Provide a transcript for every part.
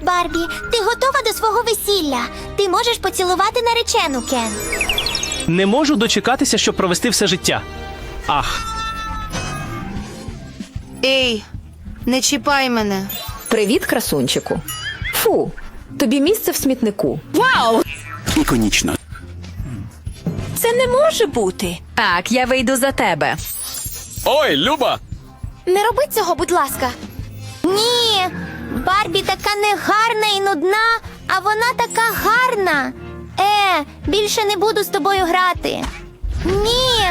Гаразд, Барбі, ти готова до свого весілля. Ти можеш поцілувати наречену, Кен. Не можу дочекатися, щоб провести все життя. Ах, Ей, не чіпай мене. Привіт, красунчику. Фу, тобі місце в смітнику. Вау! Іконічно. Це не може бути. Так, я вийду за тебе. ой, Люба! Не роби цього, будь ласка. Барбі така негарна і нудна, а вона така гарна. Е, більше не буду з тобою грати. Ні,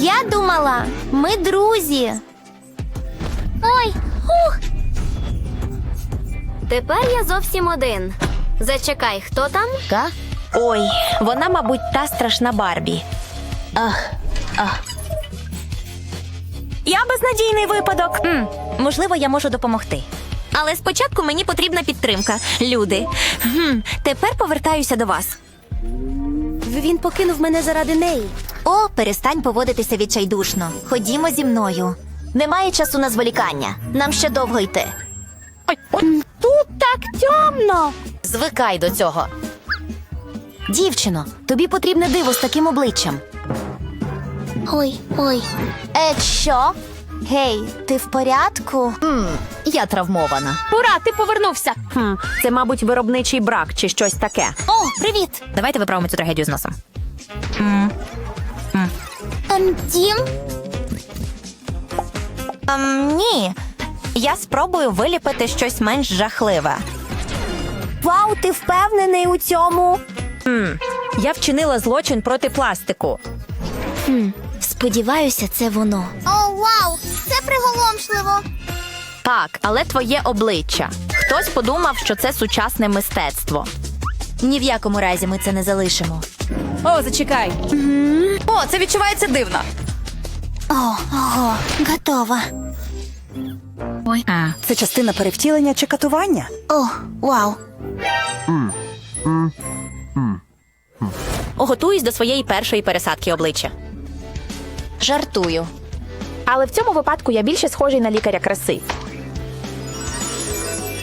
я думала, ми друзі. Ой, ух. Тепер я зовсім один. Зачекай, хто там? Ой, вона, мабуть, та страшна Барбі. Я безнадійний випадок. м можливо, я можу допомогти. Але спочатку мені потрібна підтримка. Люди. Хм, тепер повертаюся до вас. Він покинув мене заради неї. О, перестань поводитися відчайдушно. Ходімо зі мною. Немає часу на зволікання. Нам ще довго йти. Тут так темно. Звикай до цього. Дівчино, тобі потрібне диво з таким обличчям. Ой, ой. Е, що? Гей, ти в порядку? я травмована. Ура, ти повернувся. Хм, це, мабуть, виробничий брак чи щось таке. О, привіт! Давайте виправимо цю трагедію з носом. Ем, Дім? Ем, ні. Я спробую виліпити щось менш жахливе. Вау, ти впевнений у цьому? Я вчинила злочин проти пластику. Сподіваюся, це воно. О, вау! Це приголомшливо. Так, але твоє обличчя. Хтось подумав, що це сучасне мистецтво. Ні в якому разі ми це не залишимо. О, зачекай. О, це відчувається дивно. О, ого, готова. Це частина перевтілення чи катування? О, вау. Готуюсь до своєї першої пересадки обличчя. Жартую. Але в цьому випадку я більше схожий на лікаря краси.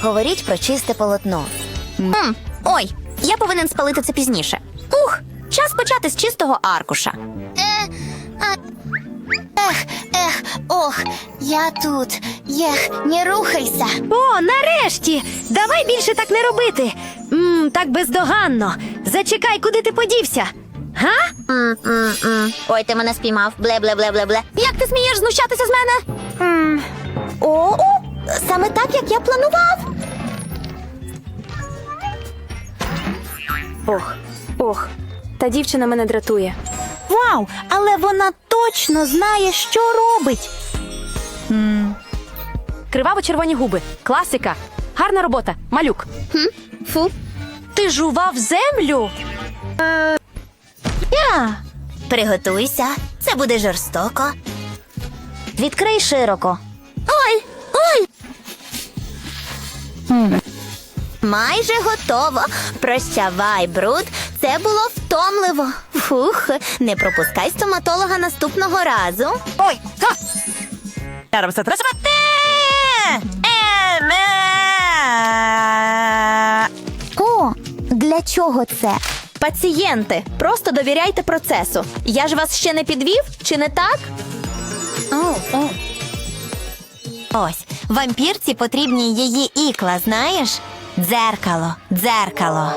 Говоріть про чисте полотно. М, ой, я повинен спалити це пізніше. Ух, час почати з чистого аркуша. Е, а... Ех, ех, ох, я тут. Єх, не рухайся. О, нарешті! Давай більше так не робити. Мм, так бездоганно. Зачекай, куди ти подівся? Га? Ой, ти мене спіймав. Бле-бле-бле-бле-бле. Як ти смієш знущатися з мене? О, о, саме так, як я планував. Ох, ох. Та дівчина мене дратує. Вау, але вона точно знає, що робить. Криваво-червоні губи. Класика. Гарна робота. Малюк. Фу. Ти жував землю? Приготуйся, це буде жорстоко. Відкрий широко. Ой, ой. Майже готово. Прощавай, бруд. Це було втомливо. Фух, не пропускай стоматолога наступного разу. Ой, ха! О, для чого це? Пацієнти, просто довіряйте процесу. Я ж вас ще не підвів, чи не так? Ось, вампірці потрібні її ікла, знаєш? Дзеркало, дзеркало.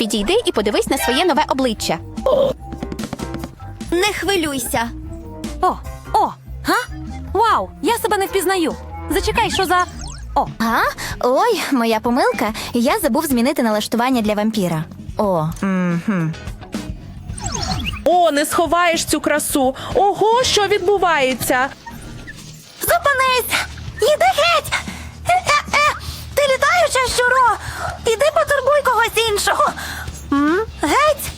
Відійди і подивись на своє нове обличчя. Не хвилюйся. О, о, га? Вау, я себе не впізнаю. Зачекай, що за. О, А? Ой, моя помилка. Я забув змінити налаштування для вампіра. О, угу. О, не сховаєш цю красу. Ого, що відбувається? Зупинись! Іди геть! Е-е-е! Ти літаюча щуро! Іди потурбуй когось іншого! М? Геть!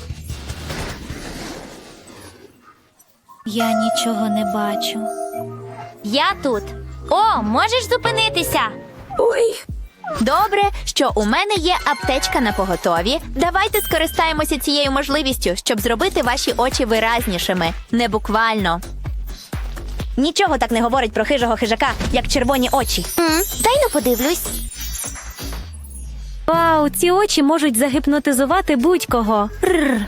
Я нічого не бачу. Я тут. О, можеш зупинитися. ой. Добре, що у мене є аптечка на поготові. Давайте скористаємося цією можливістю, щоб зробити ваші очі виразнішими, не буквально. Нічого так не говорить про хижого хижака, як червоні очі. Дай ну подивлюсь. Вау, ці очі можуть загіпнотизувати будь-кого. Рр.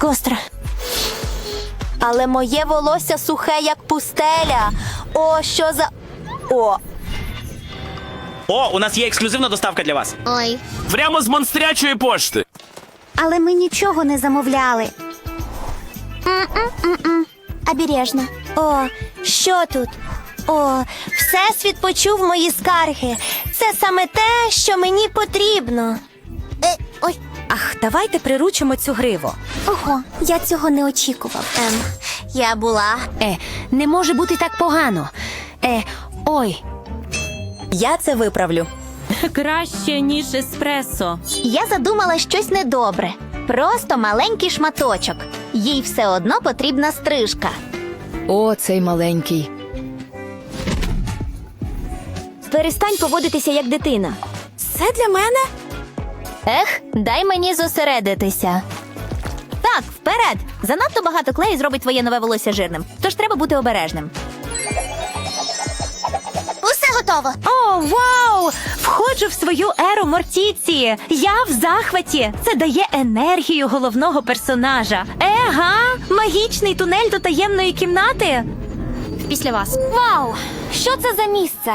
Гостре. Але моє волосся сухе, як пустеля. О, що за. О, О, у нас є ексклюзивна доставка для вас. ой. Прямо з монстрячої пошти. Але ми нічого не замовляли. Обережно. О, що тут? О, всесвіт почув мої скарги. Це саме те, що мені потрібно. Е, ой, Ах, давайте приручимо цю гриву. ого, я цього не очікував. Ем, я була. Е, не може бути так погано. Е, ой. Я це виправлю. Краще, ніж еспресо. Я задумала щось недобре. Просто маленький шматочок. Їй все одно потрібна стрижка. О, цей маленький. Перестань поводитися як дитина. Це для мене? Ех, дай мені зосередитися. Так, вперед! Занадто багато клею зробить твоє нове волосся жирним, тож треба бути обережним. Готово. О, вау! Входжу в свою еру Мортіці. Я в захваті. Це дає енергію головного персонажа. Ега, магічний тунель до таємної кімнати. Після вас. Вау! Що це за місце?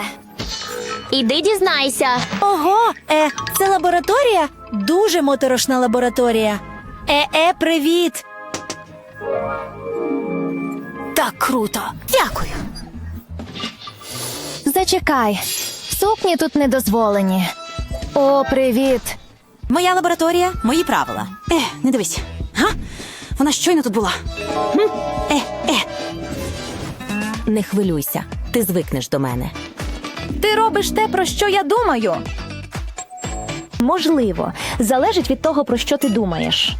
Іди дізнайся. Ого, е, це лабораторія? Дуже моторошна лабораторія. Е-е, привіт. Так круто. Дякую. Зачекай. Сукні тут не дозволені. О, привіт. Моя лабораторія, мої правила. Е, не дивись. Га? Вона щойно тут була. Е, е. Не хвилюйся, ти звикнеш до мене. Ти робиш те, про що я думаю. Можливо, залежить від того, про що ти думаєш.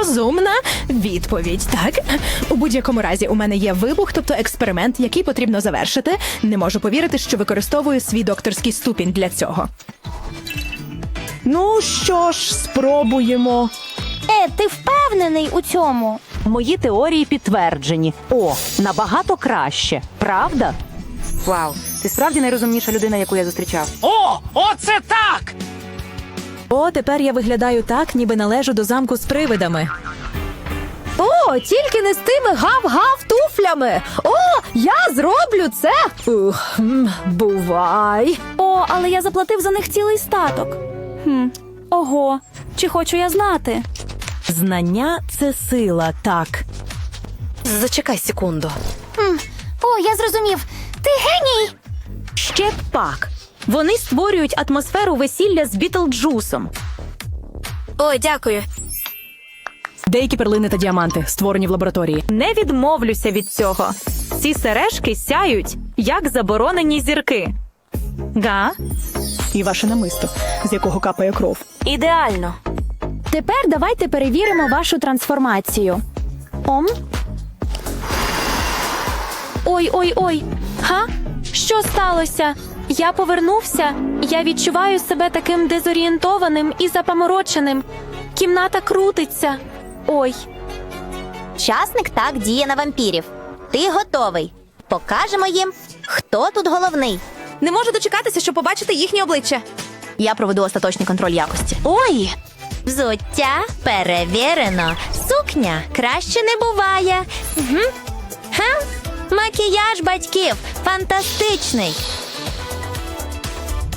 Розумна відповідь. Так у будь-якому разі у мене є вибух, тобто експеримент, який потрібно завершити. Не можу повірити, що використовую свій докторський ступінь для цього. Ну що ж, спробуємо. Е, ти впевнений у цьому? Мої теорії підтверджені. О, набагато краще, правда? Вау, ти справді найрозумніша людина, яку я зустрічав. О, оце так! О, тепер я виглядаю так, ніби належу до замку з привидами. О, тільки не з тими гав-гав туфлями. О, я зроблю це. Ух, бувай. О, але я заплатив за них цілий статок. Хм. Ого, чи хочу я знати? Знання це сила, так. Зачекай секунду. О, я зрозумів. Ти геній. Ще пак. Вони створюють атмосферу весілля з Бітлджусом. Ой, дякую. Деякі перлини та діаманти створені в лабораторії. Не відмовлюся від цього. Ці сережки сяють, як заборонені зірки. Га? І ваше намисто, з якого капає кров. Ідеально. Тепер давайте перевіримо вашу трансформацію. Ом, Ой, ой, ой. Га? Що сталося? Я повернувся. Я відчуваю себе таким дезорієнтованим і запамороченим. Кімната крутиться. Ой, Часник так діє на вампірів. Ти готовий. Покажемо їм, хто тут головний. Не можу дочекатися, щоб побачити їхнє обличчя. Я проведу остаточний контроль якості. Ой! Взуття перевірено. Сукня краще не буває. Угу. Ха? Макіяж батьків фантастичний.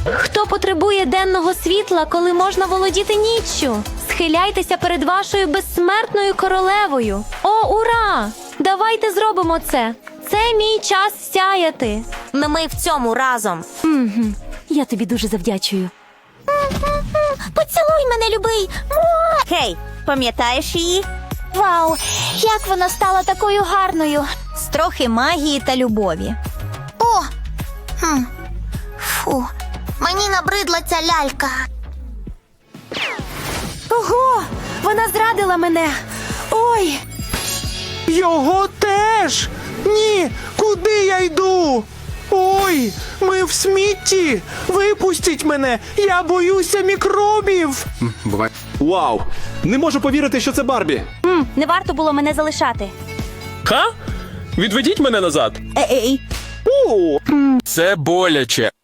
Хто потребує денного світла, коли можна володіти ніччю? Схиляйтеся перед вашою безсмертною королевою. О, ура! Давайте зробимо це. Це мій час сяяти. Ми, ми в цьому разом. Я тобі дуже завдячую. Поцілуй мене, любий. Гей, пам'ятаєш її? Вау, як вона стала такою гарною. З трохи магії та любові. Набридла ця лялька. Ого! Вона зрадила мене. Ой! Його теж. Ні, куди я йду? Ой, ми в смітті. Випустіть мене. Я боюся мікробів. Бувай. Вау! Не можу повірити, що це Барбі. Не варто було мене залишати. Ха? Відведіть мене назад. Ей, Це боляче.